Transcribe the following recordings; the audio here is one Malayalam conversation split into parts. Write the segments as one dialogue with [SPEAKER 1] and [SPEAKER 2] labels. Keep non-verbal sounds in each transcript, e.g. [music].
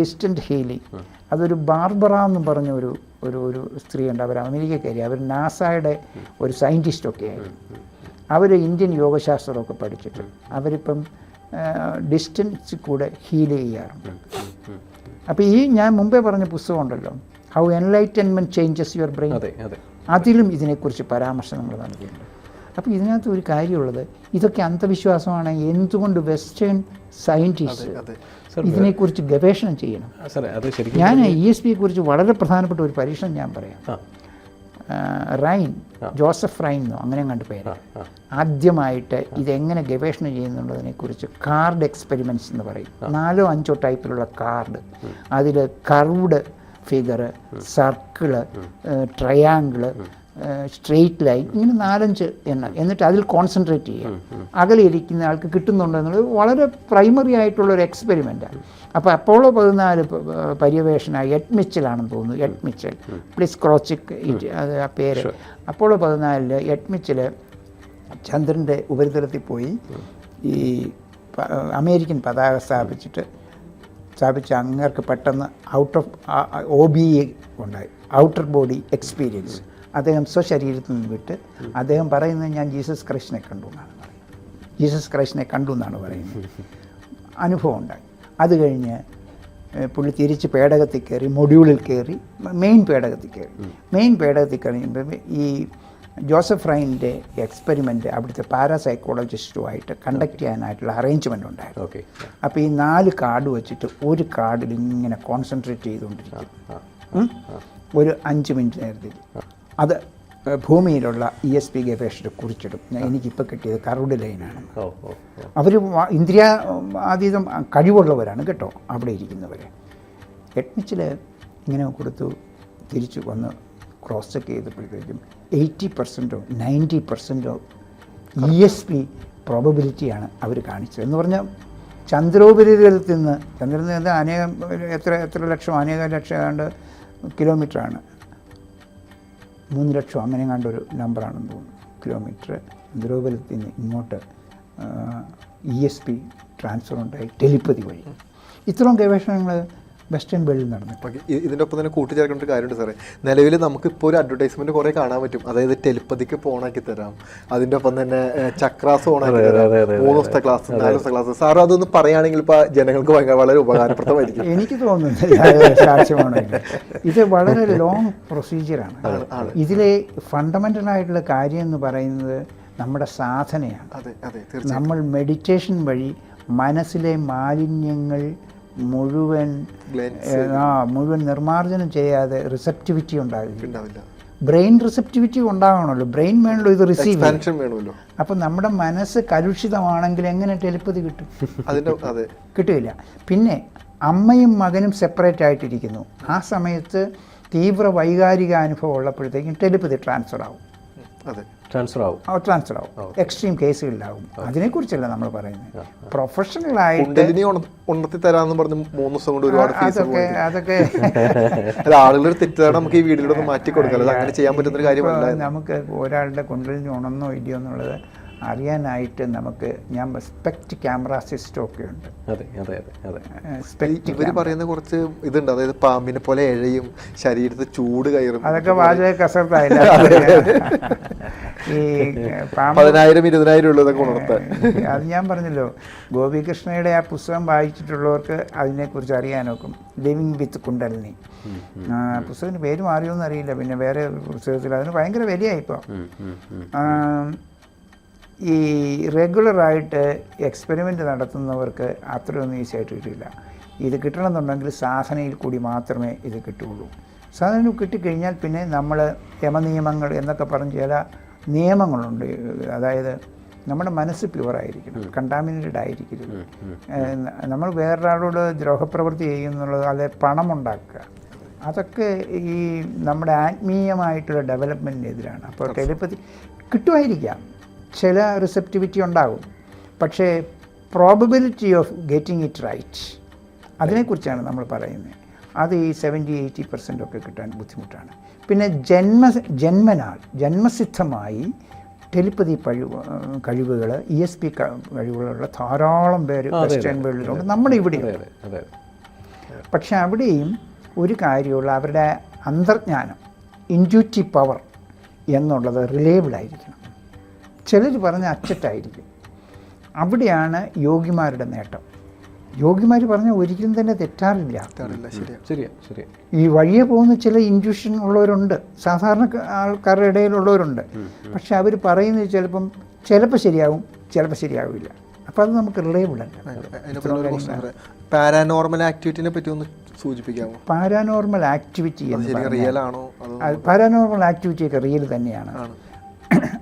[SPEAKER 1] ഡിസ്റ്റന്റ് ഹീലിംഗ് അതൊരു ബാർബറ എന്ന് പറഞ്ഞ ഒരു ഒരു ഒരു സ്ത്രീയുണ്ട് അവർ അമേരിക്കക്കാരി. അവർ നാസയുടെ ഒരു സയന്റിസ്റ്റൊക്കെ ആയിരുന്നു. അവർ ഇന്ത്യൻ യോഗശാസ്ത്രമൊക്കെ പഠിച്ചിട്ട് അവരിപ്പം ഡിസ്റ്റൻസ് കൂടെ ഹീൽ ചെയ്യാറുണ്ട്. അപ്പോൾ ഈ ഞാൻ മുമ്പേ പറഞ്ഞ പുസ്തകം ഉണ്ടല്ലോ. How enlightenment changes your brain
[SPEAKER 2] അതെ അതെ.
[SPEAKER 1] അതിലും ഇതിനെക്കുറിച്ച് പരാമർശം നമ്മൾ നൽകിയിട്ടുണ്ട്. അപ്പോൾ ഇതിനകത്ത് ഒരു കാര്യമുള്ളത് ഇതൊക്കെ അന്ധവിശ്വാസമാണ് എന്തുകൊണ്ട് വെസ്റ്റേൺ
[SPEAKER 2] സയന്റിസ്റ്റ്
[SPEAKER 1] ഇതിനെക്കുറിച്ച് ഗവേഷണം ചെയ്യണം? ഞാൻ ഇ എസ് പിയെ കുറിച്ച് വളരെ പ്രധാനപ്പെട്ട ഒരു പരീക്ഷണം ഞാൻ പറയാം. റൈൻ ജോസഫ് റൈൻ എന്നോ അങ്ങനെ കണ്ട് പേര്. ആദ്യമായിട്ട് ഇതെങ്ങനെ ഗവേഷണം ചെയ്യുന്നുള്ളതിനെക്കുറിച്ച് കാർഡ് എക്സ്പെരിമെന്റ്സ് എന്ന് പറയും. നാലോ അഞ്ചോ ടൈപ്പിലുള്ള കാർഡ്. അതിൽ curved figure circle triangle straight line ഇങ്ങനെ നാലഞ്ച് എണ്ണം. എന്നിട്ട് അതിൽ കോൺസെൻട്രേറ്റ് ചെയ്യുക. അകലെ ഇരിക്കുന്ന ആൾക്ക് കിട്ടുന്നുണ്ടോ എന്നുള്ളത് വളരെ പ്രൈമറി ആയിട്ടുള്ള ഒരു എക്സ്പെരിമെന്റാണ് അപ്പോൾ അപ്പോളോ പതിനാല് പ- പ- പര്യവേഷണ എഡ് മിച്ചലാണെന്ന് തോന്നുന്നു എഡ്മിച്ചൽ പ്ലീസ് ക്രോച്ചിക് അത് ആ പേര്. അപ്പോളോ പതിനാലിൽ എഡ് ചന്ദ്രന്റെ ഉപരിതലത്തിൽ പോയി ഈ അമേരിക്കൻ പതാക സ്ഥാപിച്ചിട്ട് സ്ഥാപിച്ച അങ്ങേർക്ക് പെട്ടെന്ന് out of O B A ഉണ്ടായി. ഔട്ടർ ബോഡി എക്സ്പീരിയൻസ് അദ്ദേഹം സ്വശരീരത്തിൽ നിന്ന് വിട്ട് അദ്ദേഹം പറയുന്നത് ഞാൻ ജീസസ് ക്രൈസ്റ്റിനെ കണ്ടു എന്നാണ് പറയുന്നത്. ജീസസ് ക്രൈസ്റ്റിനെ കണ്ടു എന്നാണ് പറയുന്നത്. അനുഭവം ഉണ്ടായി. അത് കഴിഞ്ഞ് പുള്ളി തിരിച്ച് പേടകത്തിൽ കയറി മൊഡ്യൂളിൽ കയറി മെയിൻ പേടകത്തിൽ കയറി. മെയിൻ പേടകത്തിൽ കഴിയുമ്പോൾ ഈ ജോസഫ് റൈന്റെ എക്സ്പെരിമെന്റ് അവിടുത്തെ പാരാസൈക്കോളജിസ്റ്റുമായിട്ട് കണ്ടക്ട് ചെയ്യാനായിട്ടുള്ള അറേഞ്ച്മെന്റ് ഉണ്ടായിരുന്നു.
[SPEAKER 2] ഓക്കെ
[SPEAKER 1] അപ്പോൾ ഈ നാല് കാർഡ് വെച്ചിട്ട് ഒരു കാർഡിൽ ഇങ്ങനെ കോൺസെൻട്രേറ്റ് ചെയ്തുകൊണ്ടിരിക്കും. ഒരു അഞ്ച് മിനിറ്റ് നേരത്തേക്ക് അത് ഭൂമിയിലുള്ള ഇ എസ് പി ഗവേഷണത്തെ കുറിച്ചിടും. എനിക്കിപ്പോൾ കിട്ടിയത് കറുഡ് ലൈനാണ് അവർ ഇന്ദ്രിയ അതീതം കഴിവുള്ളവരാണ് കേട്ടോ അവിടെ ഇരിക്കുന്നവർ എഡ്മിച്ചിൽ ഇങ്ങനെ കൊടുത്തു തിരിച്ചു വന്ന് ക്രോസ് ചെക്ക് ചെയ്തപ്പോഴത്തേക്കും എയ്റ്റി പെർസെന്റോ നയന്റി പെർസെന്റോ ഇ എസ് പി പ്രോബബിലിറ്റിയാണ് അവർ കാണിച്ചത്. എന്ന് പറഞ്ഞാൽ ചന്ദ്രോപരിതലത്തിൽ നിന്ന് ചന്ദ്രനിൽ നിന്ന് അനേകം എത്ര എത്ര ലക്ഷം അനേകം ലക്ഷം ഏതാണ്ട് കിലോമീറ്ററാണ് മൂന്ന് ലക്ഷം അങ്ങനെ കണ്ടൊരു നമ്പറാണെന്ന് തോന്നുന്നു. കിലോമീറ്റർ ചന്ദ്രോപരിതത്തിൽ നിന്ന് ഇങ്ങോട്ട് ഇ എസ് പി ട്രാൻസ്ഫർ ഉണ്ടായി ടെലിപ്പതി വഴി. ഇത്രയും ഗവേഷണങ്ങൾ വെസ്റ്റേൺ വേൾഡിൽ നടന്നു.
[SPEAKER 3] ഓക്കെ ഇതിന്റെ ഒപ്പം തന്നെ കൂട്ടിച്ചേർക്കേണ്ട ഒരു കാര്യമുണ്ട് സാറേ. നിലവിൽ നമുക്ക് ഇപ്പോൾ ഒരു അഡ്വർടൈസ്മെന്റ് കുറേ കാണാൻ പറ്റും. അതായത് ടെലിപ്പതിക്ക് ഓണാക്കി തരാം. അതിന്റെ ഒപ്പം തന്നെ ചക്രാസ് ഓണാക്കി തരാം. മൂന്ന് ദിവസത്തെ ക്ലാസ് നാല് ദിവസത്തെ ക്ലാസ് സാർ അതൊന്ന് പറയുകയാണെങ്കിൽ ഇപ്പോൾ ജനങ്ങൾക്ക് ഭയങ്കര വളരെ ഉപകാരപ്രദമായിരിക്കും.
[SPEAKER 1] എനിക്ക് തോന്നുന്നില്ല സാക്ഷ്യമാണെങ്കിൽ ഇത് വളരെ ലോങ് പ്രൊസീജിയറാണ് ഇതിലെ ഫണ്ടമെന്റൽ ആയിട്ടുള്ള കാര്യം എന്ന് പറയുന്നത് നമ്മുടെ സാധനയാണ്.
[SPEAKER 3] അതെ അതെ തീർച്ചയായും
[SPEAKER 1] നമ്മൾ മെഡിറ്റേഷൻ വഴി മനസ്സിലെ മാലിന്യങ്ങൾ മുഴുവൻ ആ മുഴുവൻ നിർമ്മാർജനം ചെയ്യാതെ റിസപ്റ്റിവിറ്റി ഉണ്ടാകില്ല ബ്രെയിൻ റിസപ്റ്റിവിറ്റി ഉണ്ടാകണമല്ലോ ബ്രെയിൻ വേണമല്ലോ ഇത് റിസീവ്
[SPEAKER 3] വേണമല്ലോ.
[SPEAKER 1] അപ്പം നമ്മുടെ മനസ്സ് കലുഷിതമാണെങ്കിൽ എങ്ങനെ ടെലിപ്പതി കിട്ടും? കിട്ടില്ല പിന്നെ അമ്മയും മകനും സെപ്പറേറ്റ് ആയിട്ടിരിക്കുന്നു. ആ സമയത്ത് തീവ്ര വൈകാരിക അനുഭവം ഉള്ളപ്പോഴത്തേക്കും ടെലിപ്പതി ട്രാൻസ്ഫർ ആവും.
[SPEAKER 2] ട്രാൻസ്ഫർ ആവും.
[SPEAKER 1] ട്രാൻസ്ഫർ ആവും. എക്സ്ട്രീം കേസുകളിലാവും അതിനെക്കുറിച്ചല്ല നമ്മൾ പറയുന്നത്. പ്രൊഫഷണൽ
[SPEAKER 3] ആയിട്ട് ഉണ- ഉണർത്തി തരാന്ന് പറഞ്ഞ് മൂന്ന് ദിവസം കൊണ്ട് ഒരുപാട് ഫീസ്
[SPEAKER 1] അതൊക്കെ അതൊക്കെ. [laughs]
[SPEAKER 3] ആളുകളുടെ തെറ്റിദ്ധാരണ നമുക്ക് ഈ വീഡിയോയിൽ മാറ്റി കൊടുക്കാം അത് അങ്ങനെ ചെയ്യാൻ പറ്റുന്ന ഒരു കാര്യമല്ല
[SPEAKER 1] നമുക്ക് ഒരാളുടെ കുണ്ടലിന് ഉണന്നോ ഇല്ലയോ എന്നുള്ളത് അറിയാനായിട്ട് നമുക്ക് ഞാൻ സ്പെക്ട് ക്യാമറ സിസ്റ്റം ഒക്കെ ഉണ്ട്.
[SPEAKER 2] അതെ അതെ അതെ
[SPEAKER 1] സ്പെക്ട്
[SPEAKER 3] ഇവർ പറയുന്ന കുറച്ച് ഇതുണ്ട്. അതായത് പാമ്പിനെ പോലെ ഇഴയും ശരീരത്തിൽ ചൂട് കയറും.
[SPEAKER 1] അതൊക്കെ വാചക കസർത്തായില്ല [laughs] ഈ പാമ്പ്
[SPEAKER 3] പതിനായിരം ഇരുപതിനായിരം ഉള്ളതൊക്കെ ഉണർത്താൻ.
[SPEAKER 1] അത് ഞാൻ പറഞ്ഞല്ലോ. ഗോപികൃഷ്ണയുടെ ആ പുസ്തകം വായിച്ചിട്ടുള്ളവർക്ക് അതിനെക്കുറിച്ച് അറിയാനൊക്കും. ലിവിങ് വിത്ത് കുണ്ടലിനി ആ, പുസ്തകത്തിന് പേര് മാറിയോന്നറിയില്ല പിന്നെ വേറെ പുസ്തകത്തിൽ അതിന് ഭയങ്കര
[SPEAKER 2] വിലയായിപ്പോ.
[SPEAKER 1] ഈ റെഗുലറായിട്ട് എക്സ്പെരിമെന്റ് നടത്തുന്നവർക്ക് അത്രയൊന്നും ഈസി ആയിട്ട് കിട്ടില്ല ഇത് കിട്ടണമെന്നുണ്ടെങ്കിൽ സാധനയിൽ കൂടി മാത്രമേ ഇത് കിട്ടുകയുള്ളൂ. സാധനം കിട്ടിക്കഴിഞ്ഞാൽ പിന്നെ നമ്മൾ യമനിയമങ്ങൾ എന്നൊക്കെ പറഞ്ഞ് ചില നിയമങ്ങളുണ്ട്. അതായത് നമ്മുടെ മനസ്സ് പ്യുവറായിരിക്കണം കണ്ടാമിനേറ്റഡ് ആയിരിക്കരുത്. നമ്മൾ വേറൊരാളോട് ദ്രോഹപ്രവൃത്തി ചെയ്യുന്നുള്ളത് അല്ലെ പണം ഉണ്ടാക്കുക അതൊക്കെ ഈ നമ്മുടെ ആത്മീയമായിട്ടുള്ള ഡെവലപ്മെന്റിനെതിരാണ്. അപ്പോൾ ടെലിപ്പതി കിട്ടുമായിരിക്കാം. ചില റിസെപ്റ്റിവിറ്റി ഉണ്ടാകും. പക്ഷേ probability of getting it right അതിനെക്കുറിച്ചാണ് നമ്മൾ പറയുന്നത്. അത് ഈ സെവന്റി എയ്റ്റി പെർസെന്റ് ഒക്കെ കിട്ടാൻ ബുദ്ധിമുട്ടാണ്. പിന്നെ ജന്മ ജന്മനാൾ ജന്മസിദ്ധമായി ടെലിപ്പതി കഴിവ് കഴിവുകൾ ഇ എസ് പി കഴിവുകളുള്ള ധാരാളം പേര് വെസ്റ്റേൺ വേൾഡിലുണ്ട് നമ്മുടെ ഇവിടെ പക്ഷെ അവിടെയും ഒരു കാര്യമുള്ള അവരുടെ അന്തർജ്ഞാനം ഇൻഡ്യൂറ്റി പവർ എന്നുള്ളത് റിലേബിൾ ആയിരിക്കണം. ചിലർ പറഞ്ഞ അച്ചട്ടായിരിക്കും. അവിടെയാണ് യോഗിമാരുടെ നേട്ടം. യോഗിമാർ പറഞ്ഞ ഒരിക്കലും തന്നെ തെറ്റാറില്ല.
[SPEAKER 3] ശരിയാ.
[SPEAKER 2] ശരിയാ
[SPEAKER 1] ഈ വഴിയെ പോകുന്ന ചില ഇൻഡ്യൂഷൻ ഉള്ളവരുണ്ട്. സാധാരണ ആൾക്കാരുടെ ഇടയിലുള്ളവരുണ്ട്. പക്ഷെ അവർ പറയുന്നത് ചിലപ്പം ചിലപ്പോൾ ശരിയാവും ചിലപ്പോൾ ശരിയാവില്ല. അപ്പോൾ അത് നമുക്ക് റിലേബിൾ അല്ല.
[SPEAKER 3] പാരാനോർമൽ ആക്ടിവിറ്റിനെ പറ്റി ഒന്ന് സൂചിപ്പിക്കാമോ?
[SPEAKER 1] പാരാനോർമൽ ആക്ടിവിറ്റി
[SPEAKER 3] പാരാനോർമൽ
[SPEAKER 1] എന്ന്
[SPEAKER 3] ഒക്കെ
[SPEAKER 1] പറഞ്ഞാൽ
[SPEAKER 3] റിയൽ ആണോ? അതോ
[SPEAKER 1] പാരാനോർമൽ ആക്ടിവിറ്റിയൊക്കെ റിയൽ തന്നെയാണ്.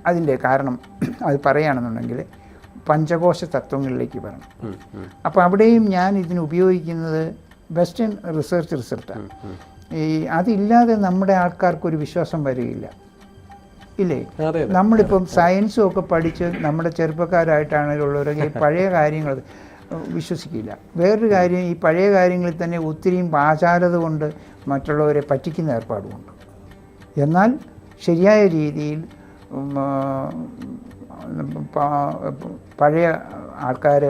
[SPEAKER 1] അതിന്റെ കാരണം അത് പറയുകയാണെന്നുണ്ടെങ്കിൽ പഞ്ചകോശ തത്വങ്ങളിലേക്ക് വരണം. അപ്പോൾ അവിടെയും ഞാൻ ഇതിന് ഉപയോഗിക്കുന്നത് വെസ്റ്റേൺ റിസർച്ച് റിസൾട്ടാണ് ഈ അതില്ലാതെ നമ്മുടെ ആൾക്കാർക്കൊരു വിശ്വാസം വരികയില്ല. ഇല്ലേ? നമ്മളിപ്പം സയൻസും ഒക്കെ പഠിച്ച് നമ്മുടെ ചെറുപ്പക്കാരായിട്ടാണെങ്കിലുള്ളവരൊക്കെ ഈ [laughs] പഴയ കാര്യങ്ങൾ വിശ്വസിക്കില്ല. വേറൊരു കാര്യം ഈ പഴയ കാര്യങ്ങളിൽ തന്നെ ഒത്തിരിയും ആചാരത കൊണ്ട് മറ്റുള്ളവരെ പറ്റിക്കുന്ന ഏർപ്പാടുമുണ്ട്. എന്നാൽ ശരിയായ രീതിയിൽ പഴയ ആൾക്കാർ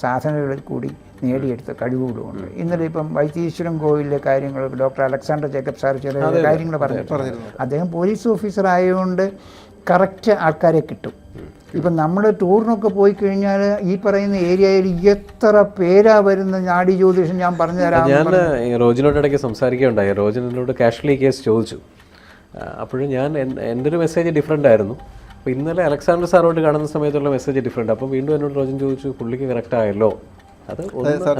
[SPEAKER 1] സാധനങ്ങളിൽ കൂടി നേടിയെടുത്ത കഴിവുകളുമുണ്ട് ഇന്നലെ ഇപ്പം വൈത്തീശ്വരം കോവിലിലെ കാര്യങ്ങൾ ഡോക്ടർ അലക്സാണ്ടർ ജേക്കബ് സാർ ചില കാര്യങ്ങൾ പറഞ്ഞു അദ്ദേഹം പോലീസ് ഓഫീസർ ആയതുകൊണ്ട് കറക്റ്റ് ആൾക്കാരെ കിട്ടും. ഇപ്പം നമ്മൾ ടൂറിനൊക്കെ പോയി കഴിഞ്ഞാൽ ഈ പറയുന്ന ഏരിയയിൽ എത്ര പേരാ വരുന്ന നാടി ജ്യോതിഷം ഞാൻ പറഞ്ഞു. തരാം
[SPEAKER 2] ഞാൻ റോജിനോട് ഇടയ്ക്ക് സംസാരിക്കുകയുണ്ടായി. റോജിനോട് കാഷ്വലി കേസ് ചോദിച്ചു. അപ്പോഴും ഞാൻ എൻ- എന്റെ ഒരു മെസ്സേജ് ഡിഫറെന്റ് ആയിരുന്നു. അപ്പോൾ ഇന്നലെ അലക്സാണ്ടർ സാറോട് കാണുന്ന സമയത്തുള്ള മെസ്സേജ് ഡിഫറെന്റ് അപ്പോൾ വീണ്ടും എന്നോട് റോജൻ ചോദിച്ചു പുള്ളിക്ക് കറക്റ്റ് ആയല്ലോ? അത്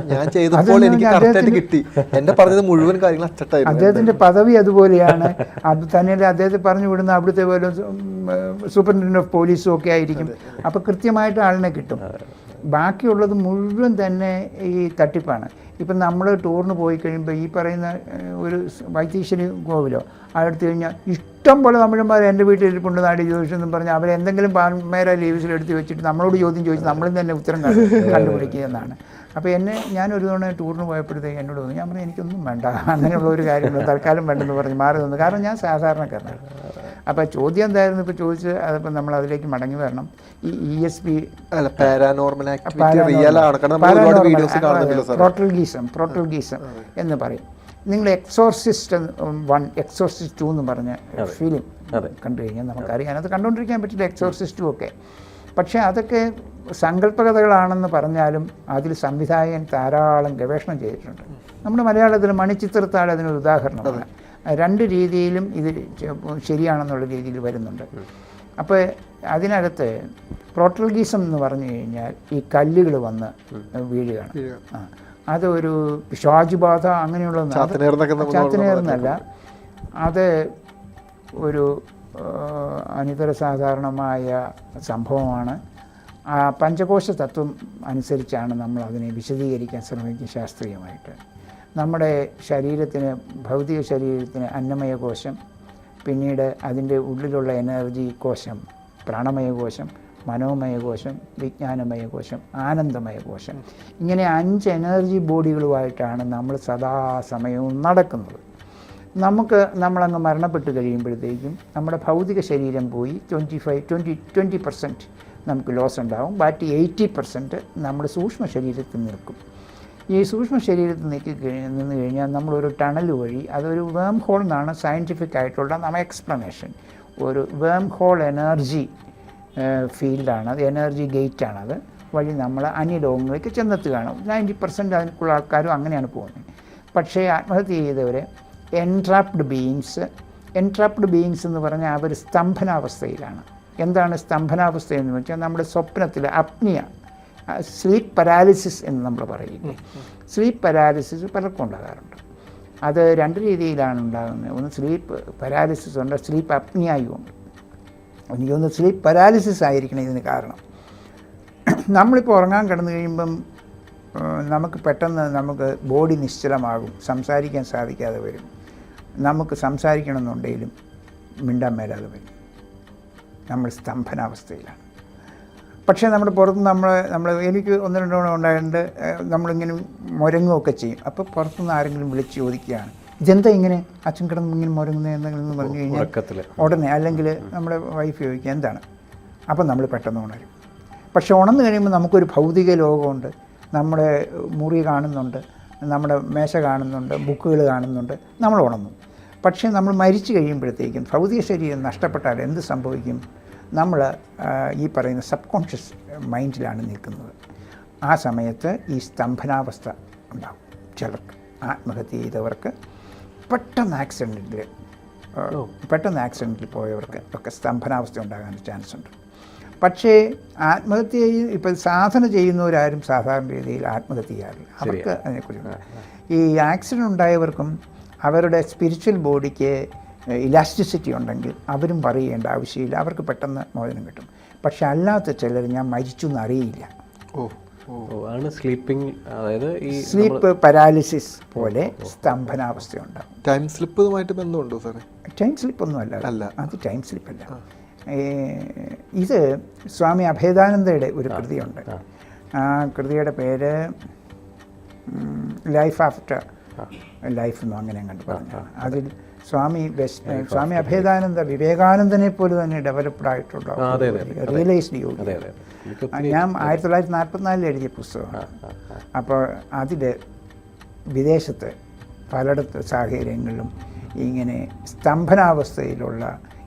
[SPEAKER 3] ഞാൻ ചെയ്തപ്പോൾ എനിക്ക് കറക്റ്റായിട്ട് കിട്ടി. എന്റെ പറഞ്ഞത് മുഴുവൻ കാര്യങ്ങൾ അച്ചട്ടായിരുന്നു.
[SPEAKER 1] അദ്ദേഹത്തിന്റെ പദവി അതുപോലെയാണ്. അത് തന്നെയല്ല അദ്ദേഹത്തെ പറഞ്ഞു വിടുന്ന അവിടുത്തെ പോലും സൂപ്രണ്ടന്റ് ഓഫ് പോലീസും ഒക്കെ ആയിരിക്കും. അപ്പോൾ കൃത്യമായിട്ട് ആളിനെ കിട്ടും. ബാക്കിയുള്ളത് മുഴുവൻ തന്നെ ഈ തട്ടിപ്പാണ്. ഇപ്പം നമ്മൾ ടൂറിന് പോയി കഴിയുമ്പോൾ ഈ പറയുന്ന ഒരു വൈത്തീശ്വരി കോവിലോ അടുത്ത് കഴിഞ്ഞാൽ ഇഷ്ടം പോലെ തമിഴന്മാർ എന്റെ വീട്ടിൽ ഇരിപ്പുണ്ട് നാടി ചോദിച്ചെന്നും പറഞ്ഞാൽ അവരെ എന്തെങ്കിലും പാൻമേര ലീവ്സിൽ എടുത്ത് വെച്ചിട്ട് നമ്മളോട് ചോദ്യം ചോദിച്ച് നമ്മളും തന്നെ ഉത്തരം കണ്ടു [laughs] കണ്ടുപിടിക്കുക എന്നാണ്. അപ്പോൾ എന്നെ ഞാൻ ഒരു തവണ ടൂറിന് പോയപ്പോഴത്തേക്ക് എന്നോട് തോന്നി ഞാൻ പറഞ്ഞു എനിക്കൊന്നും വേണ്ട അങ്ങനെയുള്ള ഒരു കാര്യമില്ല തൽക്കാലം വേണ്ടെന്ന് പറഞ്ഞ് മാറി നിന്നു. കാരണം ഞാൻ സാധാരണക്കാരനാണ്. അപ്പോൾ ചോദ്യം എന്തായിരുന്നു? ഇപ്പോൾ ചോദിച്ച് അതിപ്പോൾ നമ്മൾ അതിലേക്ക് മടങ്ങി വരണം. ഈ ഇ എസ് പി
[SPEAKER 3] പാരാനോർമൽ
[SPEAKER 1] പ്രോട്ടൽഗീസം പ്രോട്ടൽഗീസം എന്ന് പറയും. നിങ്ങൾ എക്സോർസിസ്റ്റ് വൺ എക്സോർസിസ്റ്റ് ടു എന്ന് പറഞ്ഞ ഫിലിം കണ്ടു കഴിഞ്ഞാൽ നമുക്കറിയാം. അത് കണ്ടുകൊണ്ടിരിക്കാൻ പറ്റില്ല എക്സോർസിസ്റ്റും ഒക്കെ. പക്ഷേ അതൊക്കെ സങ്കല്പകഥകളാണെന്ന് പറഞ്ഞാലും അതിൽ സംവിധായകൻ ധാരാളം ഗവേഷണം ചെയ്തിട്ടുണ്ട്. നമ്മുടെ മലയാളത്തിൽ മണിച്ചിത്രത്താഴ് അതിനൊരു ഉദാഹരണമാണ്. രണ്ട് രീതിയിലും ഇത് ശരിയാണെന്നുള്ള രീതിയിൽ വരുന്നുണ്ട്. അപ്പോൾ അതിനകത്ത് പ്രോട്ടൽഗീസം എന്ന് പറഞ്ഞു കഴിഞ്ഞാൽ ഈ കല്ലുകൾ വന്ന് വീഴുകയാണ്. അത് അതൊരു പിശാചുബാധ അങ്ങനെയുള്ള ചാത്തനേർന്നല്ല. അത് ഒരു അനിതര സാധാരണമായ സംഭവമാണ്. ആ പഞ്ചകോശ തത്വം അനുസരിച്ചാണ് നമ്മൾ അതിനെ വിശദീകരിക്കാൻ ശ്രമിക്കുക ശാസ്ത്രീയമായിട്ട്. നമ്മുടെ ശരീരത്തിന് ഭൗതിക ശരീരത്തിന് അന്നമയ കോശം പിന്നീട് അതിന്റെ ഉള്ളിലുള്ള എനർജി കോശം പ്രാണമയ കോശം മനോമയ കോശം വിജ്ഞാനമയ കോശം ആനന്ദമയ കോശം ഇങ്ങനെ അഞ്ച് എനർജി ബോഡികളുമായിട്ടാണ് നമ്മൾ സദാസമയവും നടക്കുന്നത്. നമുക്ക് നമ്മളങ്ങ് മരണപ്പെട്ട് കഴിയുമ്പോഴത്തേക്കും നമ്മുടെ ഭൗതിക ശരീരം പോയി twenty five twenty twenty percent നമുക്ക് ലോസ് ഉണ്ടാവും. ബാക്കി എയ്റ്റി പെർസെന്റ് നമ്മുടെ സൂക്ഷ്മ ശരീരത്തിൽ നിൽക്കും. ഈ സൂക്ഷ്മ ശരീരത്തിൽ നിൽക്കി നിന്ന് കഴിഞ്ഞാൽ നമ്മളൊരു ടണൽ വഴി അതൊരു വേം ഹോൾ എന്നാണ് സയന്റിഫിക് ആയിട്ടുള്ള നമ്മുടെ എക്സ്പ്ലനേഷൻ ഒരു വേം ഹോൾ എനർജി ഫീൽഡാണ് അത് എനർജി ഗേറ്റ് അത്. വഴി നമ്മൾ അന്യലോകങ്ങളിലേക്ക് ചെന്നെത്തുകയാണ്. നയന്റി പെർസെന്റ് അതിനുള്ള ആൾക്കാരും അങ്ങനെയാണ് പോകുന്നത്. പക്ഷേ ആത്മഹത്യ ചെയ്തവർ എൻട്രാപ്ഡ് ബീയിങ്സ് എൻട്രാപ്ഡ് ബീയിങ്സ് എന്ന് പറഞ്ഞാൽ അവർ സ്തംഭനാവസ്ഥയിലാണ്. എന്താണ് സ്തംഭനാവസ്ഥ എന്ന് വെച്ചാൽ നമ്മുടെ സ്വപ്നത്തിൽ അപ്നിയ സ്ലീപ്പ് പരാലിസിസ് എന്ന് നമ്മൾ പറയില്ലേ? സ്ലീപ്പ് പരാലിസിസ് പലർക്കും ഉണ്ടാകാറുണ്ട്. അത് രണ്ട് രീതിയിലാണ് ഉണ്ടാകുന്നത്. ഒന്ന് സ്ലീപ്പ് പരാലിസിസ് ഉണ്ട് സ്ലീപ്പ് അപ്നിയായും ഉണ്ട്. എനിക്കൊന്ന് സ്ലീപ്പ് പരാലിസിസ് ആയിരിക്കണം ഇതിന് കാരണം. നമ്മളിപ്പോൾ ഉറങ്ങാൻ കിടന്നു കഴിയുമ്പം നമുക്ക് പെട്ടെന്ന് നമുക്ക് ബോഡി നിശ്ചലമാകും. സംസാരിക്കാൻ സാധിക്കാതെ വരും. നമുക്ക് സംസാരിക്കണമെന്നുണ്ടെങ്കിലും മിണ്ടാൻ മേലാതെ വരും. നമ്മൾ സ്തംഭനാവസ്ഥയിലാണ്. പക്ഷേ നമ്മുടെ പുറത്ത് നമ്മൾ നമ്മൾ എനിക്ക് ഒന്ന് രണ്ട് തവണ ഉണ്ടായിട്ടുണ്ട് നമ്മളിങ്ങനെ മുരങ്ങുകയൊക്കെ ചെയ്യും. അപ്പോൾ പുറത്തുനിന്ന് ആരെങ്കിലും വിളിച്ച് ചോദിക്കുകയാണ്. ജനത ഇങ്ങനെ അച്ഛൻ കിടന്ന് ഇങ്ങനെ മുരങ്ങുന്നത് എന്തെങ്കിലും പറഞ്ഞു കഴിഞ്ഞാൽ ഉടനെ അല്ലെങ്കിൽ നമ്മുടെ വൈഫ് ചോദിക്കുക എന്താണ്? അപ്പം നമ്മൾ പെട്ടെന്ന് ഉണരും. പക്ഷെ ഉണർന്നു കഴിയുമ്പോൾ നമുക്കൊരു ഭൗതിക ലോകമുണ്ട്. നമ്മുടെ മുറി കാണുന്നുണ്ട് നമ്മുടെ മേശ കാണുന്നുണ്ട് ബുക്കുകൾ കാണുന്നുണ്ട് നമ്മൾ ഉണർന്നു. പക്ഷേ നമ്മൾ മരിച്ചു കഴിയുമ്പോഴത്തേക്കും ഭൗതിക ശരീരം നഷ്ടപ്പെട്ടാൽ എന്ത് സംഭവിക്കും? നമ്മൾ ഈ പറയുന്ന സബ് കോൺഷ്യസ് മൈൻഡിലാണ് നിൽക്കുന്നത്. ആ സമയത്ത് ഈ സ്തംഭനാവസ്ഥ ഉണ്ടാകും ചിലർക്ക് ആത്മഹത്യ ചെയ്തവർക്ക് പെട്ടെന്ന് ആക്സിഡന്റിൽ പെട്ടെന്ന് ആക്സിഡന്റിൽ പോയവർക്ക് ഒക്കെ സ്തംഭനാവസ്ഥ ഉണ്ടാകാൻ ചാൻസ് ഉണ്ട്. പക്ഷേ ആത്മഹത്യ ഇപ്പം സാധന ചെയ്യുന്നവരാരും സാധാരണ രീതിയിൽ ആത്മഹത്യ ചെയ്യാറില്ല. അവർക്ക് അതിനെക്കുറിച്ച് ഈ ആക്സിഡന്റ് ഉണ്ടായവർക്കും അവരുടെ സ്പിരിച്വൽ ബോഡിക്ക് ഇലാസ്റ്റിസിറ്റി ഉണ്ടെങ്കിൽ അവരും പറയേണ്ട ആവശ്യമില്ല. അവർക്ക് പെട്ടെന്ന് മോചനം കിട്ടും. പക്ഷെ അല്ലാത്ത ചിലർ ഞാൻ മരിച്ചു എന്നറിയില്ല.
[SPEAKER 3] ഓ ഓ.
[SPEAKER 2] ഓ, ആണ് സ്ലീപ്പിംഗ് അതായത് ഈ
[SPEAKER 1] സ്ലീപ്പ് പാരാലിസിസ് പോലെ സ്തംഭനാവസ്ഥയുണ്ട്.
[SPEAKER 3] ടൈം സ്ലിപ്പുമായിട്ട് ബന്ധമുണ്ടോ സാറേ?
[SPEAKER 1] ടൈം സ്ലിപ്പ് ഒന്നും അല്ല.
[SPEAKER 3] അല്ല.
[SPEAKER 1] അത് ടൈം സ്ലിപ്പ് അല്ല ഇത് സ്വാമി അഭേദാനന്ദയുടെ ഒരു കൃതിയുണ്ട്. ആ. കൃതിയുടെ പേര് ലൈഫ് ആഫ്റ്റർ ലൈഫ് എന്നും അങ്ങനെ കണ്ടു പറഞ്ഞു. അതിൽ സ്വാമി സ്വാമി അഭേദാനന്ദ വിവേകാനന്ദനെ പോലെ തന്നെ ഡെവലപ്ഡ് ആയിട്ടുള്ള റിയലൈസ്ഡ് യോഗി. ഞാൻ ആയിരത്തി തൊള്ളായിരത്തി നാൽപ്പത്തിനാലിൽ എഴുതിയ പുസ്തകമാണ്. അപ്പോൾ അതിൽ വിദേശത്ത് പലയിടത്ത് സാഹചര്യങ്ങളിലും ഇങ്ങനെ സ്തംഭനാവസ്ഥയിലുള്ള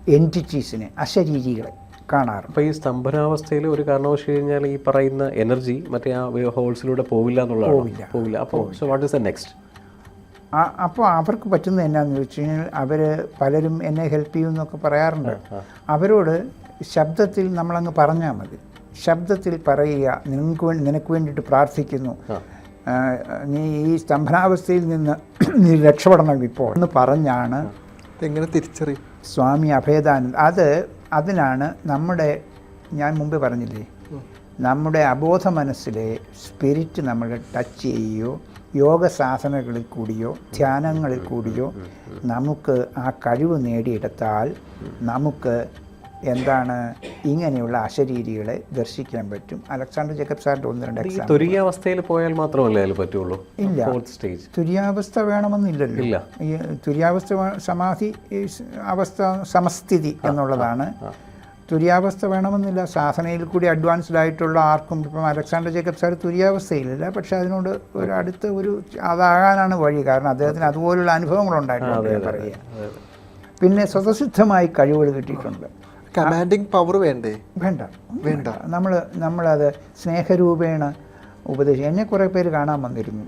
[SPEAKER 1] എന്റിറ്റീസിനെ അശരീരികളെ കാണാറ്
[SPEAKER 2] അപ്പോൾ ഈ സ്തംഭനാവസ്ഥയിൽ ഒരു കാരണവശ കഴിഞ്ഞാൽ ഈ പറയുന്ന എനർജി മറ്റേ ആ ഹോൾസിലൂടെ പോവില്ല എന്നുള്ളതാണ്? പോവില്ല. അപ്പോൾ so what is the next
[SPEAKER 1] അപ്പോൾ അവർക്ക് പറ്റുന്നത് എന്നാന്ന് വെച്ച് കഴിഞ്ഞാൽ അവർ പലരും എന്നെ ഹെൽപ്പ് ചെയ്യും എന്നൊക്കെ പറയാറുണ്ട്. അവരോട് ശബ്ദത്തിൽ നമ്മളങ്ങ് പറഞ്ഞാൽ മതി. ശബ്ദത്തിൽ പറയുക നിനക്ക് വേണ്ടി നിനക്ക് വേണ്ടിയിട്ട് പ്രാർത്ഥിക്കുന്നു. നീ ഈ സ്തംഭനാവസ്ഥയിൽ നിന്ന് [clears throat] നീ രക്ഷപ്പെടണം ഇപ്പോൾ. എന്ന് പറഞ്ഞാണ്
[SPEAKER 3] എങ്ങനെ തിരിച്ചറിയും?
[SPEAKER 1] സ്വാമി അഭേദാനന്ദ അത് അതിനാണ് നമ്മുടെ ഞാൻ മുമ്പ് പറഞ്ഞില്ലേ? നമ്മുടെ അബോധ മനസ്സിലെ സ്പിരിറ്റ് നമ്മൾ ടച്ച് ചെയ്യുകയോ യോഗ സാധനകളിൽ കൂടിയോ ധ്യാനങ്ങളിൽ കൂടിയോ നമുക്ക് ആ കഴിവ് നേടിയെടുത്താൽ നമുക്ക് എന്താണ് ഇങ്ങനെയുള്ള അശരീരികളെ ദർശിക്കാൻ പറ്റും. അലക്സാണ്ടർ ജേക്കബ് സാറിന്റെ ഒന്ന് രണ്ട്
[SPEAKER 2] ഈ പോയാൽ മാത്രമല്ലേ അതിൽ പറ്റുള്ളൂ?
[SPEAKER 1] ഇല്ല.
[SPEAKER 2] സ്റ്റേജ്
[SPEAKER 1] തുര്യാവസ്ഥ വേണമെന്നില്ലല്ലോ.
[SPEAKER 2] ഇല്ല.
[SPEAKER 1] ഈ തുര്യാവസ്ഥ സമാധി അവസ്ഥ സമസ്ഥിതി എന്നുള്ളതാണ് തുര്യാവസ്ഥ വേണമെന്നില്ല. സാധനയിൽ കൂടി അഡ്വാൻസ്ഡ് ആയിട്ടുള്ള ആർക്കും ഇപ്പം അലക്സാണ്ടർ ജേക്കബ് സാർ തുര്യാവസ്ഥയിലില്ല. പക്ഷെ അതിനോട് ഒരു അടുത്ത ഒരു അതാകാനാണ് വഴി. കാരണം അദ്ദേഹത്തിന് അതുപോലുള്ള അനുഭവങ്ങളുണ്ടായിട്ടുണ്ട് പറയുക. പിന്നെ സ്വതസിദ്ധമായി കഴിവുകൾ കിട്ടിയിട്ടുണ്ട്.
[SPEAKER 3] കമാൻഡിങ് പവർ വേണ്ടേ?
[SPEAKER 1] വേണ്ട. വേണ്ട. നമ്മൾ നമ്മളത് സ്നേഹരൂപേണ ഉപദേശിക്കും എന്നെ കുറേ പേര് കാണാൻ വന്നിരുന്നു.